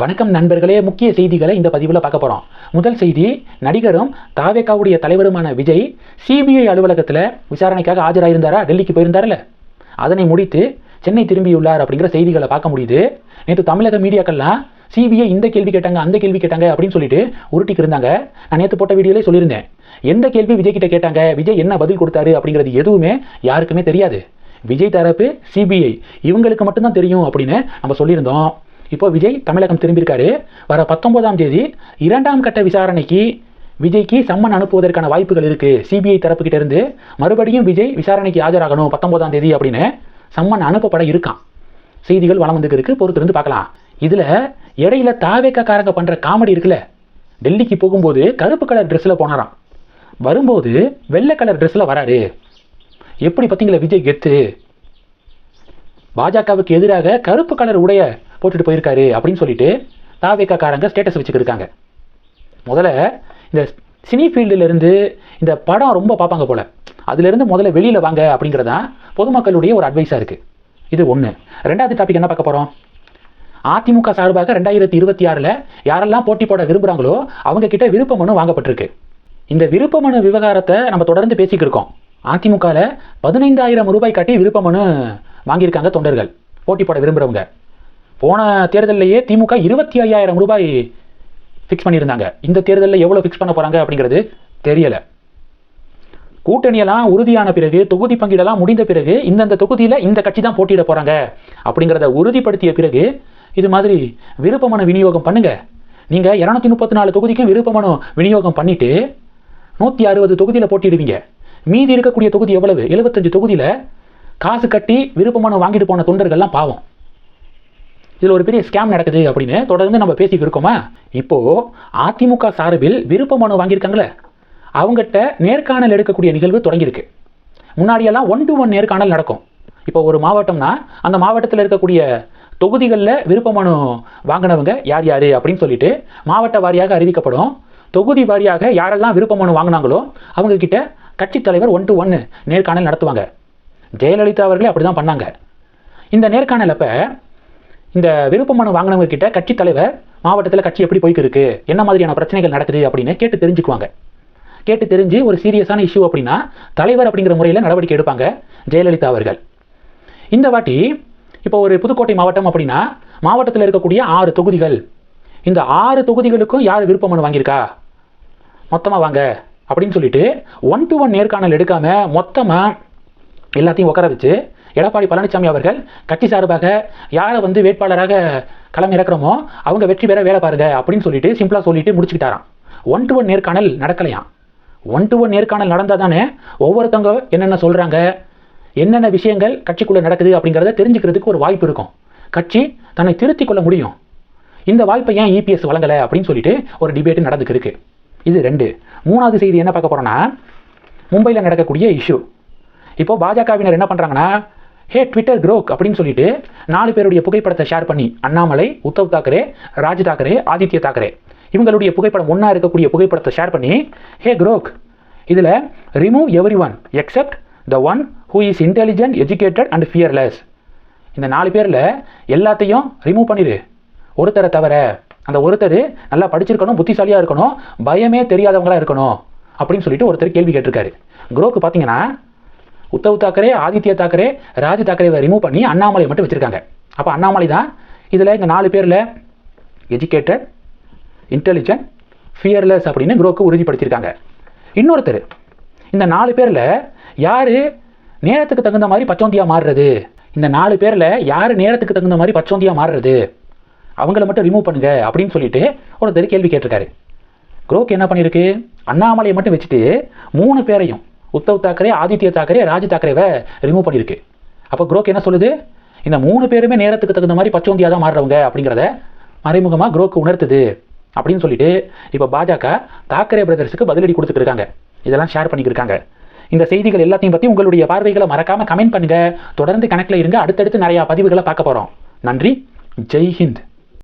வணக்கம் நண்பர்களே முக்கிய செய்திகளை இந்த பதிவில் பார்க்க போகிறோம் முதல் செய்தி நடிகரும் தாவேக்காவுடைய தலைவருமான விஜய் சிபிஐ அலுவலகத்தில் விசாரணைக்காக ஆஜராயிருந்தாரா? டெல்லிக்கு போயிருந்தார்ல அதனை முடித்து சென்னை திரும்பியுள்ளார் அப்படிங்கிற செய்திகளை பார்க்க முடியுது. நேற்று தமிழக மீடியாக்கள்லாம் சிபிஐ இந்த கேள்வி கேட்டாங்க அந்த கேள்வி கேட்டாங்க அப்படின்னு சொல்லிட்டு உருட்டிக்கு இருந்தாங்க. நான் நேற்று போட்ட வீடியோலே சொல்லியிருந்தேன். எந்த கேள்வி விஜய் கிட்ட கேட்டாங்க? விஜய் என்ன பதில் கொடுத்தாரு? அப்படிங்கிறது எதுவுமே யாருக்குமே தெரியாது. விஜய் தரப்பு சிபிஐ இவங்களுக்கு மட்டும்தான் தெரியும் அப்படின்னு நம்ம சொல்லியிருந்தோம். இப்போ விஜய் தமிழகம் திரும்பியிருக்காரு. வர பத்தொன்பதாம் தேதி இரண்டாம் கட்ட விசாரணைக்கு விஜய்க்கு சம்மன் அனுப்புவதற்கான வாய்ப்புகள் இருக்கு. சிபிஐ தரப்புக்கிட்ட இருந்து மறுபடியும் விஜய் விசாரணைக்கு ஆஜராகணும் பத்தொன்பதாம் தேதி அப்படின்னு சம்மன் அனுப்பப்பட இருக்கான் செய்திகள் வளம் வந்துக்கு இருக்கு பொறுத்திருந்து பார்க்கலாம். இதுல இடையில தாவேக்காரங்க பண்ற காமெடி இருக்குல்ல. டெல்லிக்கு போகும்போது கருப்பு கலர் ட்ரெஸ்ஸில் போனாராம். வரும்போது வெள்ளை கலர் ட்ரெஸ்ஸில் வராரு. எப்படி பார்த்தீங்களா விஜய் கெத்து? பாஜகவுக்கு எதிராக கருப்பு கலர் உடைய போட்டுட்டு போயிருக்காரு அப்படின்னு சொல்லிட்டு தாவேக்காரங்க ஸ்டேட்டஸ் வச்சுக்கிருக்காங்க முதல்ல இந்த சினி ஃபீல்டுலேருந்து இந்த படம் ரொம்ப பார்ப்பாங்க போல. அதுலேருந்து முதல்ல வெளியில் வாங்க அப்படிங்கிறதான் பொதுமக்களுடைய ஒரு அட்வைஸாக இருக்குது இது ஒன்று ரெண்டாவது டாபிக் என்ன பார்க்க போகிறோம் அதிமுக சார்பாக ரெண்டாயிரத்தி இருபத்தி ஆறில் யாரெல்லாம் போட்டி போட விரும்புகிறாங்களோ அவங்க கிட்ட விருப்ப மனு வாங்கப்பட்டிருக்கு. இந்த விருப்ப மனு விவகாரத்தை நம்ம தொடர்ந்து பேசிக்கிட்டு இருக்கோம். அதிமுகவில் பதினைந்தாயிரம் ரூபாய் காட்டி விருப்ப மனு வாங்கியிருக்காங்க தொண்டர்கள். போட்டி போட விரும்புகிறவங்க போன தேர்தலிலேயே திமுக இருபத்தி ஐயாயிரம் ரூபாய் ஃபிக்ஸ் பண்ணியிருந்தாங்க. இந்த தேர்தலில் எவ்வளோ ஃபிக்ஸ் பண்ண போகிறாங்க அப்படிங்கிறது தெரியலை. கூட்டணியெல்லாம் உறுதியான பிறகு தொகுதி பங்கீடெல்லாம் முடிந்த பிறகு இந்தந்த தொகுதியில் இந்த கட்சி தான் போட்டியிட போகிறாங்க அப்படிங்கிறத உறுதிப்படுத்திய பிறகு இது மாதிரி விருப்ப மனு விநியோகம் பண்ணுங்கள் நீங்கள் இரநூத்தி முப்பத்தி நாலு தொகுதிக்கும் விருப்ப மனு விநியோகம் பண்ணிவிட்டு நூற்றி அறுபது தொகுதியில் போட்டிடுவீங்க மீதி இருக்கக்கூடிய தொகுதி எவ்வளவு? எழுபத்தஞ்சு தொகுதியில் காசு கட்டி விருப்ப மனு வாங்கிட்டு போன தொண்டர்கள்லாம் பாவம். இதில் ஒரு பெரிய ஸ்கேம் நடக்குது அப்படின்னு தொடர்ந்து நம்ம பேசிட்டு இருக்கோமா? இப்போ அதிமுக சார்பில் விருப்ப மனு வாங்கியிருக்காங்களே. அவங்ககிட்ட நேர்காணல் எடுக்கக்கூடிய நிகழ்வு தொடங்கியிருக்கு. முன்னாடியெல்லாம் ஒன் டு ஒன் நேர்காணல் நடக்கும். இப்போ ஒரு மாவட்டம்னா அந்த மாவட்டத்தில் இருக்கக்கூடிய தொகுதிகளில் விருப்ப மனு வாங்கினவங்க யார் யார் அப்படின்னு சொல்லிட்டு மாவட்ட வாரியாக அறிவிக்கப்படும். தொகுதி வாரியாக யாரெல்லாம் விருப்ப மனு வாங்கினாங்களோ அவங்கக்கிட்ட கட்சித் தலைவர் ஒன் டு ஒன்று நேர்காணல் நடத்துவாங்க. ஜெயலலிதா அவர்களே அப்படி தான் பண்ணாங்க. இந்த நேர்காணல் அப்போ இந்த விருப்ப மனு வாங்கினவங்க கிட்ட கட்சி தலைவர் மாவட்டத்தில் கட்சி எப்படி போய்க்கு இருக்கு என்ன மாதிரியான பிரச்சனைகள் நடக்குது அப்படின்னு கேட்டு தெரிஞ்சுக்குவாங்க. கேட்டு தெரிஞ்சு ஒரு சீரியஸான இஷ்யூ அப்படின்னா தலைவர் அப்படிங்கிற முறையில் நடவடிக்கை எடுப்பாங்க ஜெயலலிதா அவர்கள். இந்த வாட்டி இப்போ ஒரு புதுக்கோட்டை மாவட்டம் அப்படின்னா மாவட்டத்தில் இருக்கக்கூடிய ஆறு தொகுதிகள். இந்த ஆறு தொகுதிகளுக்கும் யார் விருப்ப மனு வாங்கியிருக்கா? மொத்தமாக வாங்க அப்படின்னு சொல்லிட்டு ஒன் டு ஒன் நேர்காணல் எடுக்காமல் மொத்தமாக எல்லாத்தையும் உட்கார வச்சு எடப்பாடி பழனிசாமி அவர்கள் கட்சி சார்பாக யாரை வந்து வேட்பாளராக களம் இறக்குறோமோ அவங்க வெற்றி பெற வேலை பாருங்க அப்படின்னு சொல்லிட்டு சிம்பிளாக சொல்லிட்டு முடிச்சுக்கிட்டாராம். ஒன் டு ஒன் நேர்காணல் நடக்கலையாம். ஒன் டு ஒன் நேர்காணல் நடந்தால் தானே ஒவ்வொருத்தவங்க என்னென்ன சொல்கிறாங்க என்னென்ன விஷயங்கள் கட்சிக்குள்ளே நடக்குது அப்படிங்கிறத தெரிஞ்சுக்கிறதுக்கு ஒரு வாய்ப்பு இருக்கும். கட்சி தன்னை திருத்திக் கொள்ள முடியும். இந்த வாய்ப்பை ஏன் இபிஎஸ் வழங்கலை அப்படின்னு சொல்லிட்டு ஒரு டிபேட் நடந்துக்கிருக்கு. இது ரெண்டு. மூணாவது செய்தி என்ன பார்க்க போகிறோன்னா மும்பையில் நடக்கக்கூடிய இஷ்யூ இப்போ பாஜகவினர் என்ன பண்ணுறாங்கன்னா ஹே ட்விட்டர் குரோக் அப்படின்னு சொல்லிட்டு நாலு பேருடைய புகைப்படத்தை ஷேர் பண்ணி அண்ணாமலை உத்தவ் தாக்கரே ராஜ் தாக்கரே ஆதித்ய தாக்கரே இவங்களுடைய புகைப்படம் ஒன்றா இருக்கக்கூடிய புகைப்படத்தை ஷேர் பண்ணி ஹே குரோக் இதில் remove everyone except the one who is intelligent educated and fearless இந்த நாலு பேரில் எல்லாத்தையும் ரிமூவ் பண்ணிடு ஒருத்தரை தவிர அந்த ஒருத்தர் நல்லா படிச்சிருக்கணும் புத்திசாலியாக இருக்கணும் பயமே தெரியாதவங்களாக இருக்கணும் அப்படின்னு சொல்லிட்டு ஒருத்தர் கேள்வி கேட்டிருக்காரு. குரோக்கு பார்த்தீங்கன்னா உத்தவ் தாக்கரே ஆதித்ய தாக்கரே ராஜ் தாக்கரேவை ரிமூவ் பண்ணி அண்ணாமலை மட்டும் வச்சுருக்காங்க. அப்போ அண்ணாமலை தான் இதில் இந்த நாலு பேரில் எஜுகேட்டட் இன்டெலிஜென்ட் ஃபியர்லெஸ் அப்படின்னு குரோக்கு உறுதிப்படுத்தியிருக்காங்க. இன்னொருத்தர் இந்த நாலு பேரில் யார் நேரத்துக்கு தகுந்த மாதிரி பச்சோந்தியாக மாறுறது? இந்த நாலு பேரில் யார் நேரத்துக்கு தகுந்த மாதிரி பச்சோந்தியாக மாறுறது? அவங்கள மட்டும் ரிமூவ் பண்ணுங்க அப்படின்னு சொல்லிட்டு ஒருத்தர் கேள்வி கேட்டிருக்காரு. குரோக் என்ன பண்ணியிருக்கு? அண்ணாமலையை மட்டும் வச்சுட்டு மூணு பேரையும் உத்தவ் தாக்கரே ஆதித்ய தாக்கரே ராஜ் தாக்கரேவை ரிமூவ் பண்ணியிருக்கு. அப்போ குரோக் என்ன சொல்லுது? இந்த மூணு பேருமே நேரத்துக்கு தகுந்த மாதிரி பச்சோந்தியாக தான் மாறுறவங்க அப்படிங்கிறத மறைமுகமாக குரோக்கு உணர்த்துது அப்படின்னு சொல்லிட்டு இப்போ பாஜக தாக்கரே பிரதர்ஸுக்கு பதிலடி கொடுத்துட்டு இதெல்லாம் ஷேர் பண்ணிக்கிருக்காங்க. இந்த செய்திகள் எல்லாத்தையும் பற்றி உங்களுடைய பார்வைகளை மறக்காமல் கமெண்ட் பண்ணுங்கள் தொடர்ந்து கணக்கில் இருங்க. அடுத்தடுத்து நிறையா பதிவுகளை பார்க்க போகிறோம் நன்றி. ஜெய் ஹிந்த்.